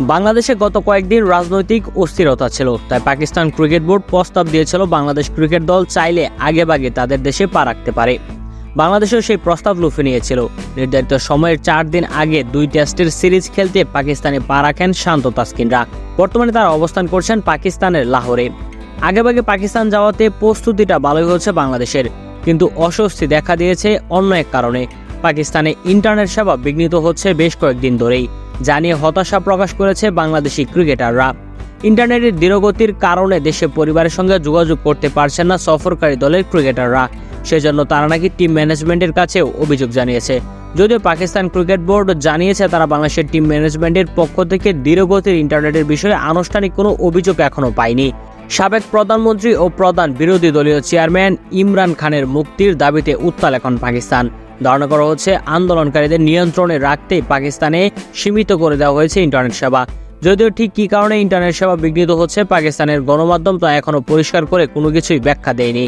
বাংলাদেশে গত কয়েকদিন রাজনৈতিক অস্থিরতা ছিল, তাই পাকিস্তান ক্রিকেট বোর্ড প্রস্তাব দিয়েছিল বাংলাদেশ ক্রিকেট দল চাইলে আগেভাগে তাদের দেশে পা রাখতে পারে। বাংলাদেশও সেই প্রস্তাব লুফে নিয়েছিল। নির্ধারিত সময়ের চার দিন আগে দুই টেস্টের সিরিজ খেলতে পাকিস্তানে পা রাখেন শান্ত তাসকিনরা। বর্তমানে তারা অবস্থান করছেন পাকিস্তানের লাহোরে। আগেভাগে পাকিস্তান যাওয়াতে প্রস্তুতিটা ভালোই হচ্ছে বাংলাদেশের, কিন্তু অস্বস্তি দেখা দিয়েছে অন্য এক কারণে। পাকিস্তানে ইন্টারনেট সেবা বিঘ্নিত হচ্ছে বেশ কয়েকদিন ধরেই। জানিয়ে হতাশা প্রকাশ করেছে বাংলাদেশি ক্রিকেটাররা। ইন্টারনেটের ধীরগতির কারণে দেশে পরিবারের সঙ্গে যোগাযোগ করতে পারছেন না সফরকারী দলের ক্রিকেটাররা। সেজন্য তারা নাকি টিম ম্যানেজমেন্টের কাছেও অভিযোগ জানিয়েছে। যদিও পাকিস্তান ক্রিকেট বোর্ড জানিয়েছে, তারা বাংলাদেশের টিম ম্যানেজমেন্টের পক্ষ থেকে ধীরগতির ইন্টারনেটের বিষয়ে আনুষ্ঠানিক কোনো অভিযোগ এখনও পায়নি। সাবেক প্রধানমন্ত্রী ও প্রধান বিরোধী দলীয় চেয়ারম্যান ইমরান খানের মুক্তির দাবিতে উত্তাল এখন পাকিস্তান। ধারণা করা হচ্ছে আন্দোলনকারীদের নিয়ন্ত্রণে রাখতে পাকিস্তানে সীমিত করে দেওয়া হয়েছে ইন্টারনেট সেবা। যদিও ঠিক কী কারণে ইন্টারনেট সেবা বিঘ্নিত হচ্ছে, পাকিস্তানের গণমাধ্যম তা এখনও পরিষ্কার করে কোনো কিছুই ব্যাখ্যা দেয়নি।